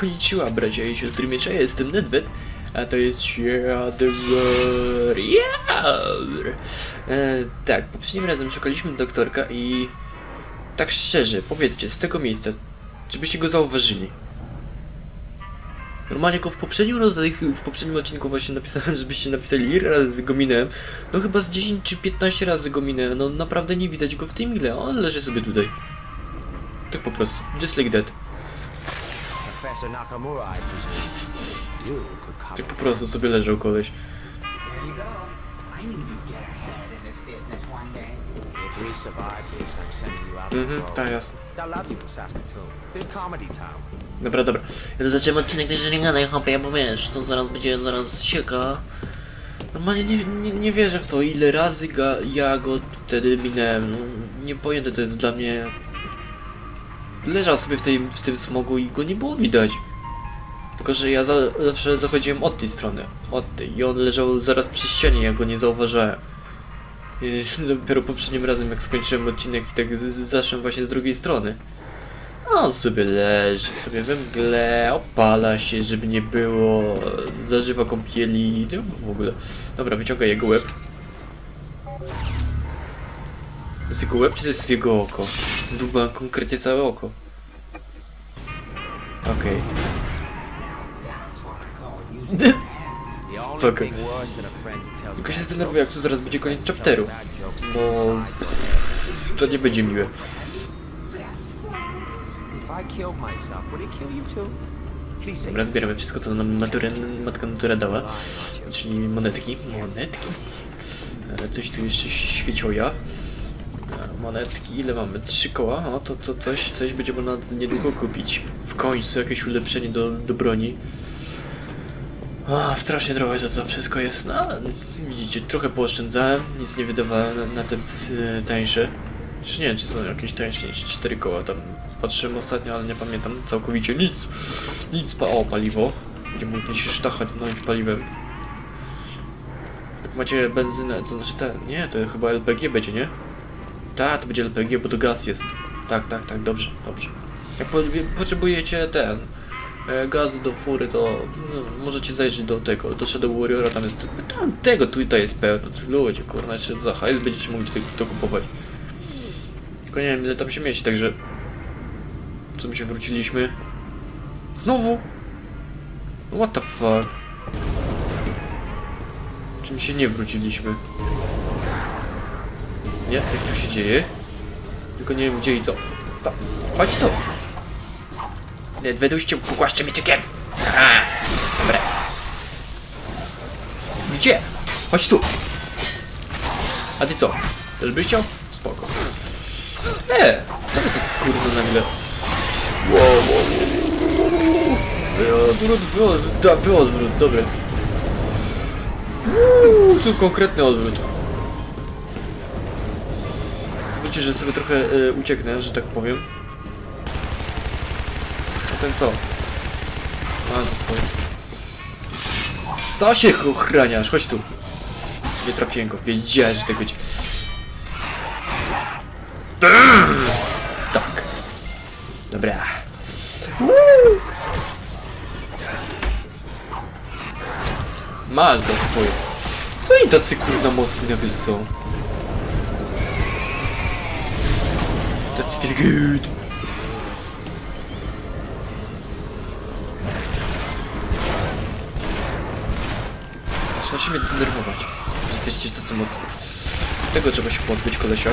Konnichiwa, bracia i siostry miecza, ja jestem Nedwet, a to jest Shadowar. Jawr. E, tak, poprzednim razem szukaliśmy doktorka i... Tak szczerze, powiedzcie, z tego miejsca, czy byście go zauważyli? Normalnie go w poprzednim w poprzednim odcinku właśnie napisałem, żebyście napisali ile razy go minąłem. No chyba z 10 czy 15 razy go minąłem, no naprawdę nie widać go w tej mile, on leży sobie tutaj. Tak po prostu, just like that. Professor Nakamura, I presume. You could Tak cover po prostu sobie leżał koleś. There you go. I knew you'd get ahead in this business one day. If we survive this, I'm sending you out Mhm, the tak jasne. I love you in Saskatoon. Big comedy town. Dobra, dobra. Ja to zacząłem odcinek też nie gadaj, hopie, bo wiesz, to zaraz będzie zaraz sieka. Normalnie nie, nie, nie wierzę w to, ile razy ga, ja go wtedy minąłem. No, niepojęte to jest dla mnie. Leżał sobie w, tej, w tym smogu i go nie było widać. Tylko, że ja za, zawsze zachodziłem od tej strony, od tej. I on leżał zaraz przy ścianie, ja go nie zauważyłem. I dopiero poprzednim razem, jak skończyłem odcinek i tak zaszłem właśnie z drugiej strony. A On sobie leży, sobie we mgle, opala się, żeby nie było, zażywa kąpieli, no w ogóle. Dobra, wyciągaj jego łeb. To jest jego łeb, czy to jest jego oko? Długa konkretnie całe oko. Only Spoko. Tylko się zdenerwuję, jak tu zaraz będzie koniec chapteru. Bo to nie będzie miłe. Dobra, zbieramy wszystko, co nam matka natura dała. Czyli monetki. Monetki. E, Coś tu jeszcze świeciło ja. Monetki, ile mamy? Trzy koła? O, to, to coś, coś będzie można niedługo kupić. W końcu jakieś ulepszenie do, do broni. A, strasznie drogie to, to wszystko jest. No, widzicie, trochę pooszczędzałem, nic nie wydawałem na, na te e, tańsze. Czy nie wiem, czy są jakieś tańsze niż cztery koła tam. Patrzyłem ostatnio, ale nie pamiętam całkowicie nic. Nic, pa o, paliwo. Gdzie mógł się sztachać, nąć paliwem. Jak macie benzynę, to znaczy ten, nie, to chyba LPG będzie, nie? Tak, to będzie LPG, bo to gaz jest. Tak, tak, tak, dobrze, dobrze. Jak po, potrzebujecie ten e, gaz do fury, to no, możecie zajrzeć do tego, do Shadow Warriora, tam jest, tam tego tutaj jest pełno, ludzie, kurwa, jeszcze za hajs będziecie mogli to, to kupować. Tylko nie wiem, ile tam się mieści, także... Co my się wróciliśmy? Znowu? What the fuck? Czym się nie wróciliśmy? Nie, coś tu się dzieje. Tylko nie wiem gdzie i co. To, chodź tu! Nie, weduście pogłaszcze mieczykiem! Aha! Dobra. Gdzie? Chodź tu! A ty co? Też byś chciał? Spoko. E, co to jest kurde nagle? Wow, wow. Wyodwrót, wyodwrót, da, wyodwrót, dobre. Uuu, tu konkretny odwrót. Że sobie trochę e, ucieknę, że tak powiem. A ten co? A, swoje. Co się ochraniasz? Chodź tu. Nie trafiłem go, wiedziałem, że tak będzie. Tak. Dobra. Masz za swoje. Co oni tacy kurna mocni nagle są? That's feel good. Zaczynacie mnie denerwować, że jesteście tacy mocni. Tego trzeba się pozbyć, kolesia.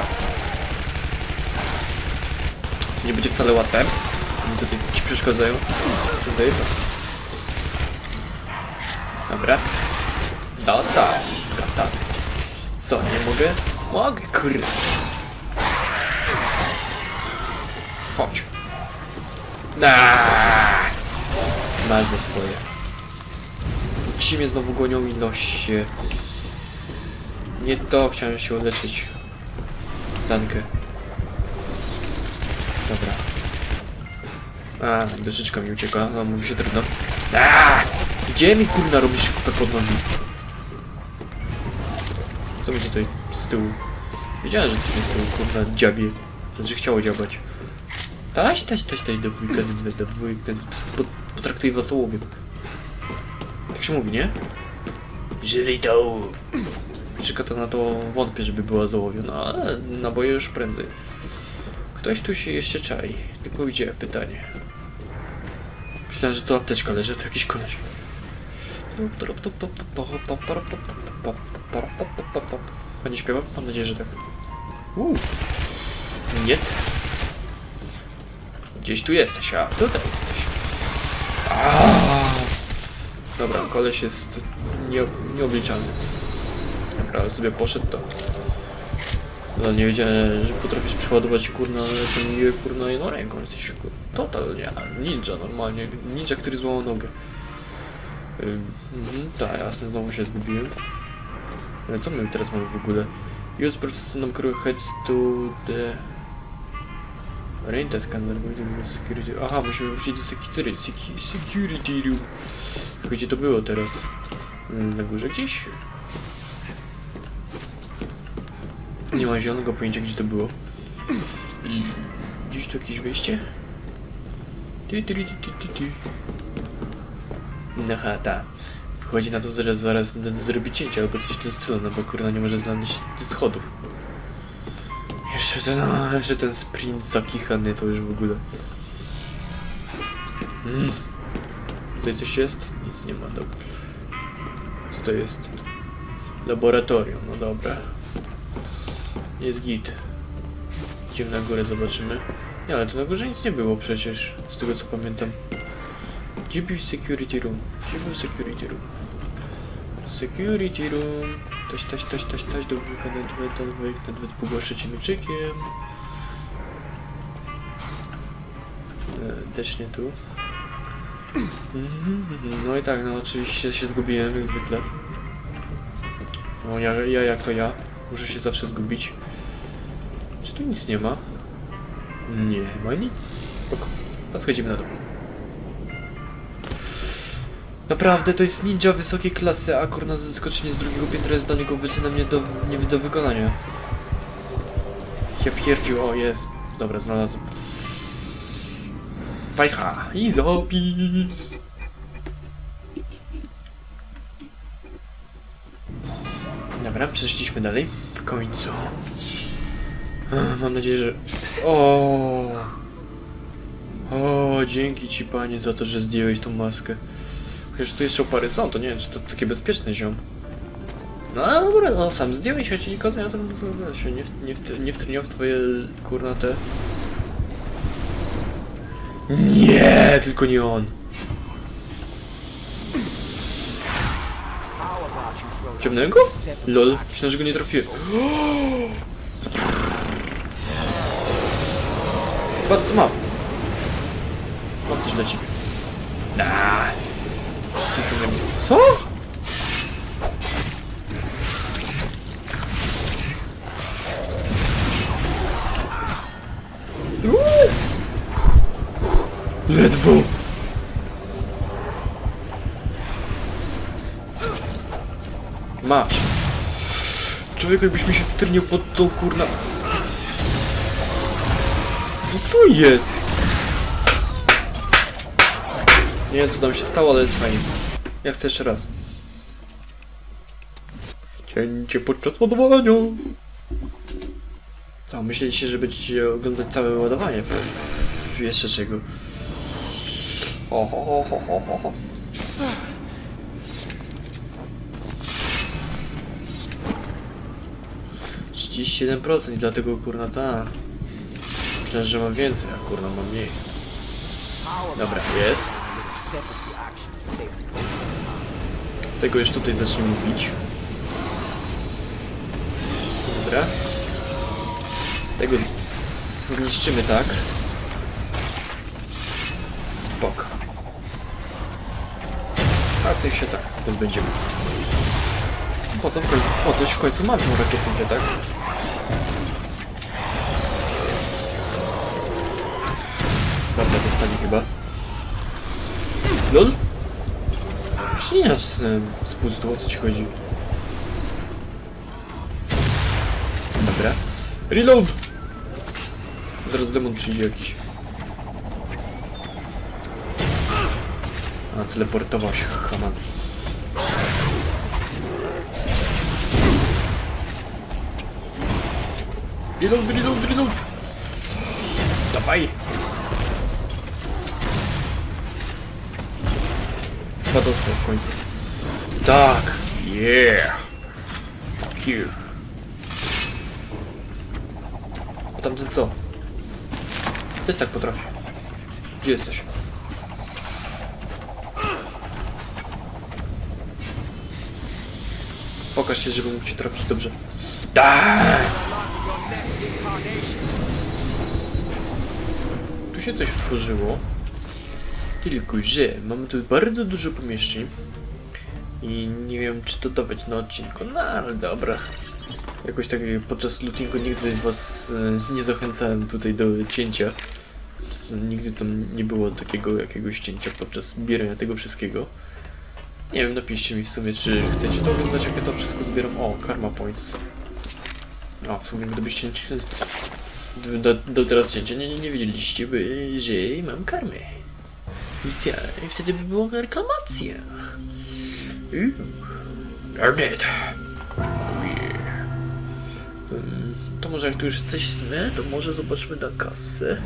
To nie będzie wcale łatwe. Oni tutaj ci przeszkadzają. Tutaj. Dobra. Dostał. Skaptany. Co, nie mogę? Mogę, kurde. Chodź. Naaaa. Masz za swoje. Ci mnie znowu gonią i noś się. Nie to, chciałem się uleczyć. Dankę. Dobra. A, duszyczka mi uciekła, no mówi się trudno. A, Gdzie mi kurna robisz kupę pod nogi? Co mi tutaj z tyłu? Wiedziałem, że coś mi z tyłu kurna dziabie. Znaczy chciało dziabać. Taś, taś, taś, taś, do wujka, do, wujka, pot- potraktuj was ołowiem. Tak się mówi, nie? Żywitołów. Czeka to na to wątpię, żeby była załowiona, ale naboje już prędzej. Ktoś tu się jeszcze czai. Tylko gdzie? Pytanie. Myślałem, że to apteczka leży, to jakiś koleś. Pani śpiewa? Mam nadzieję, że tak. Uuu. Nie. Gdzieś tu jesteś, a tutaj jesteś. Aaaa. Dobra, koleś jest nie, nieobliczalny. Dobra, sobie poszedł to. No nie wiedziałem, że potrafisz przeładować kurna, ale miły kurna jedną ręką. Jesteś totalnie ninja normalnie. Ninja, który złamał nogę. Mhm, tak, jasne, znowu się zgubiłem. Ale co my teraz mamy w ogóle? Use professional crew heads to the... Renta scanner, security... Aha, musimy wrócić do security, secu- security room. Gdzie to było teraz? Ym, Na górze gdzieś? Nie mam zielonego pojęcia, gdzie to było. Gdzieś tu jakieś wyjście? Ty, ty. No ta. Wychodzi na to, że zaraz zrobi cięcie albo coś w tym stylu, no bo kurna nie może znaleźć schodów. Jeszcze ten, no, jeszcze ten sprint zakichany to już w ogóle. Mm. Tutaj coś jest? Nic nie ma, dobra. Co to jest? Laboratorium, no dobra. Jest git. Idziemy na górę, zobaczymy. Nie, ale tu na górze nic nie było przecież, z tego co pamiętam. Był security room? Był security room? Security room. Taś, taś, taś, taś, taś, do dwójka, na dwa, na dwójka, na dwa, pogłaszczycie mieczykiem. Też nie tu. Mhm, mhm. No i tak, no oczywiście się zgubiłem, jak zwykle. No ja, ja jak to ja. Muszę się zawsze zgubić. Czy tu nic nie ma? Nie ma nic. Spoko. To schodzimy na dół. Naprawdę, to jest ninja wysokiej klasy, a kurna zaskoczenie z drugiego piętra jest dla niego wyczynem nie do, nie do wykonania. Ja pierdziu, o jest. Dobra, znalazłem. Fajcha i zapis. Dobra, przeszliśmy dalej. W końcu. Mam nadzieję, że... O, o, dzięki ci panie za to, że zdjąłeś tą maskę. Chociaż tu jeszcze opary są, to nie wiem, czy to takie bezpieczne ziom. No ale dobra, no sam zdjąłeś, ci nikogo ja się nie, w, nie, w, nie w twoje kurna te... Nie, tylko nie on. Ciemnego? seven Lol, myślę, że go nie trafiłem. Chyba co mam? Mam coś dla ciebie. Nah. Mnie. Co? Ledwo. Masz. Człowiek jakbyś mi się wtyrnił pod tą kurna... No co jest? Nie wiem co tam się stało, ale jest fajnie. Ja chcę jeszcze raz. Cięcie podczas ładowania. Co, myśleliście, że będziecie oglądać całe ładowanie? Pff, jeszcze czego? Ho, ho, ho, ho, ho, ho. Trzydzieści jeden procent i dlatego kurna ta. Myślałem, że mam więcej, a kurna mam mniej. Dobra, jest. Tego już tutaj zaczniemy bić. Dobra. Tego zniszczymy tak. Spoko. A tych się tak pozbędziemy. Po co w końcu, po coś w końcu mamy tą rakietnicę, tak? Dobra, dostali chyba. LOL? Przyjaźń z, z pustu, o co ci chodzi? Dobra. Reload! Zaraz demon przyjdzie jakiś. A, teleportował się Haman. Reload, reload, reload! Dawaj! Chyba dostał w końcu. Tak! Yeah! Fuck you. A tamten co? Też tak potrafi. Gdzie jesteś? Pokaż się, żeby mógł cię trafić dobrze. Tak! Tu się coś otworzyło. Tylko, że mamy tu bardzo dużo pomieszczeń. I nie wiem, czy to dawać na odcinku. No, ale dobra. Jakoś tak podczas lootingu nigdy was e, nie zachęcałem tutaj do cięcia. Nigdy tam nie było takiego jakiegoś cięcia podczas zbierania tego wszystkiego. Nie wiem, napiszcie mi w sumie, czy chcecie to oglądać, jak ja to wszystko zbieram. O, Karma Points. O, w sumie gdybyście nie- do, do teraz cięcia nie, nie, nie wiedzieliście, by, że mam karmę. I, wtedy by była reklamacja. Garnet. Um, to może jak tu już jesteśmy, to może zobaczmy na kasę.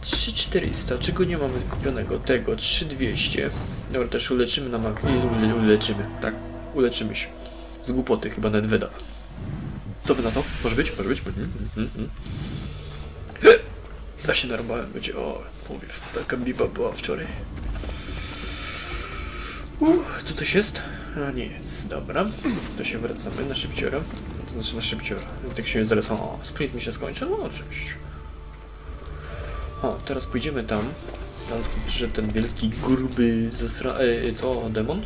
3400, czego nie mamy kupionego? Tego, 3200. Dobra, też uleczymy na mak. Nie, uleczymy, tak, uleczymy się. Z głupoty chyba Nedveda. Co wy na to? Może być? Może być? Mhm, mhm, mhm. Da się narwałem, będzie, o, mówię, taka biba była wczoraj. Uff, tu coś jest? A nic, dobra. To się wracamy na szybciora. To znaczy na szybciora. Tak się zaraz, o, sprint mi się skończy, no oczywiście. O, teraz pójdziemy tam. Tam przyszedł ten wielki, gruby, zesra... E, co, demon?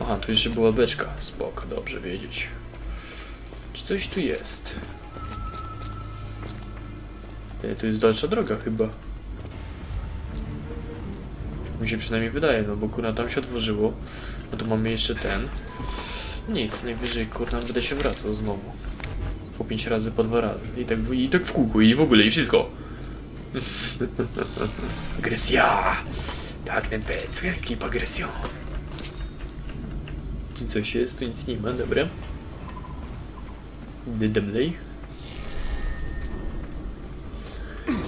Aha, tu jeszcze była beczka. Spoko, dobrze wiedzieć. Czy coś tu jest? E, to jest dalsza droga chyba. Mi się przynajmniej wydaje, no bo kurna tam się otworzyło. No to mamy jeszcze ten. Nic, najwyżej kurna będę się wracał znowu. Po pięć razy, po dwa razy. I tak, w- i tak w kółku, i w ogóle, i wszystko. Agresja! Tak, Nedved, keep agresją. Tu coś jest, tu nic nie ma, dobra. Idę.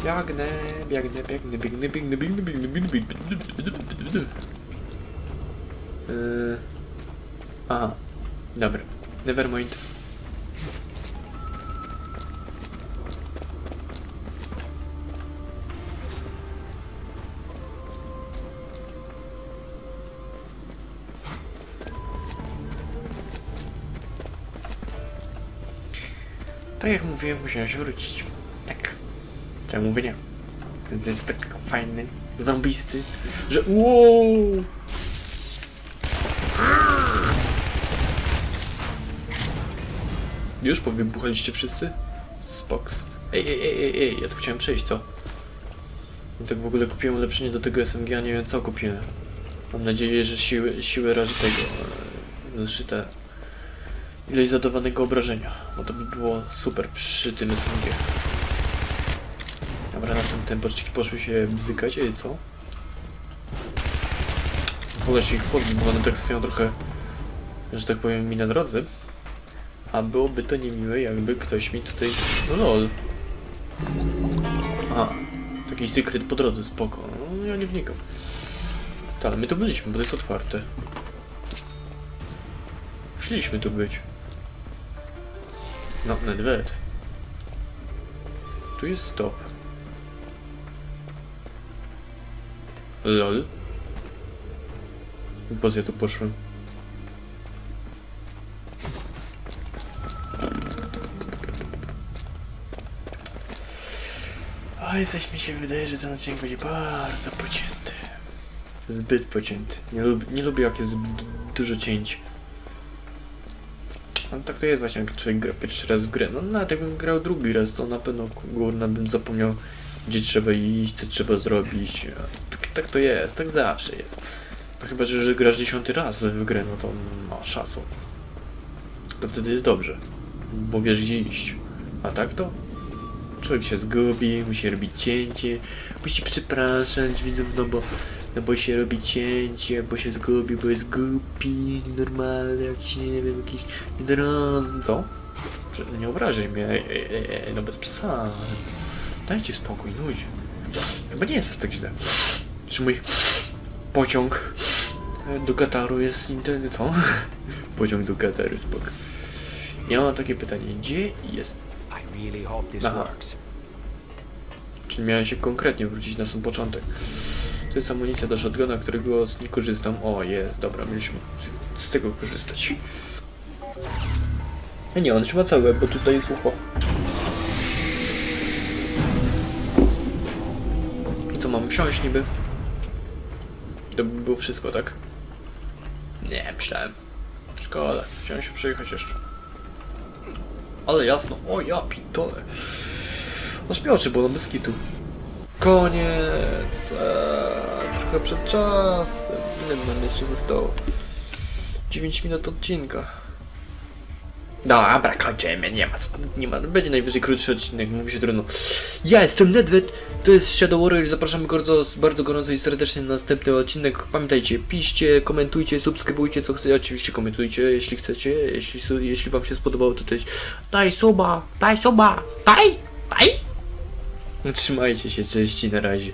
Biegnę, biegnę, biegnę, biegnę, biegnę, biegnę, biegnę, biegnę, biegnę, biegnę. Yy, Aha, dobra. Nevermind. Tak jak mówiłem, musiałem się wrócić. Czemu mówię nie? Więc jest tak fajny, zombisty, że wow! Już powybuchaliście wszyscy? Spoks. Ej, ej, ej, ej, ej, ja tu chciałem przejść, co? No tak w ogóle kupiłem ulepszenie do tego SMG, a nie wiem co kupiłem. Mam nadzieję, że siły, siły razy tego, e, znaczy te, ileś zadawanego obrażenia, bo to by było super przy tym SMG. Dobra, następne boczki poszły się bzykać, ej, co? Wolę się ich pozbyć, bo one tak stoją trochę, że tak powiem, mi na drodze. A byłoby to niemiłe, jakby ktoś mi tutaj... No lol. Aha. Taki sekret po drodze, spoko. No, ja nie wnikam. Tak, ale my tu byliśmy, bo to jest otwarte. Szliśmy tu być. No, Nedved. Tu jest stop. Lol. Po co ja tu poszłem? Oj, coś mi się wydaje, że ten odcinek będzie bardzo pocięty. Zbyt pocięty. Nie, lub, nie lubię jak jest zbyt dużo cięć. No tak to jest właśnie, jak człowiek gra pierwszy raz w grę. No nawet jakbym grał drugi raz, to na pewno górna bym zapomniał, gdzie trzeba iść, co trzeba zrobić. Tak, to jest, tak zawsze jest. No chyba, że, grasz dziesiąty raz w grę, no to no szacun. To wtedy jest dobrze, bo wiesz gdzie iść. A tak to człowiek się zgubi, musi robić cięcie, musi przepraszać widzów, no bo, no bo się robi cięcie, bo się zgubił, bo jest głupi, normalny, jakiś, nie wiem, jakiś niedorosły, co? Nie obrażaj mnie, no bez przesady. Dajcie spokój, ludzie. Chyba nie jest aż tak źle. Czy mój pociąg do Kataru jest inter... co? pociąg do Kataru, spoko. Ja mam takie pytanie, gdzie jest Aha. Czyli miałem się konkretnie wrócić na sam początek. To jest amunicja do shotguna, którego z nie korzystam. O, jest, dobra, mieliśmy z, z tego korzystać. A nie, on trzyma całe, bo tutaj jest ucho. I co, mam wsiąść niby? To by było wszystko, tak? Nie, myślałem. Szkoda, chciałem się przejechać jeszcze. Ale jasno, o ja pitole. Aż mi oczy bolą bez kitu. Koniec. Eee, trochę przed czasem. Ile nam jeszcze zostało? 9 minut odcinka. Dobra, kończymy, nie ma co, nie ma, będzie najwyżej krótszy odcinek, mówi się trudno. Ja jestem Nedwet, to jest Shadow Warrior, zapraszamy bardzo, bardzo gorąco i serdecznie na następny odcinek. Pamiętajcie, piszcie, komentujcie, subskrybujcie co chcecie, oczywiście komentujcie, jeśli chcecie, jeśli, jeśli wam się spodobało, to też daj suba, daj suba, daj, daj. Trzymajcie się, cześć i na razie.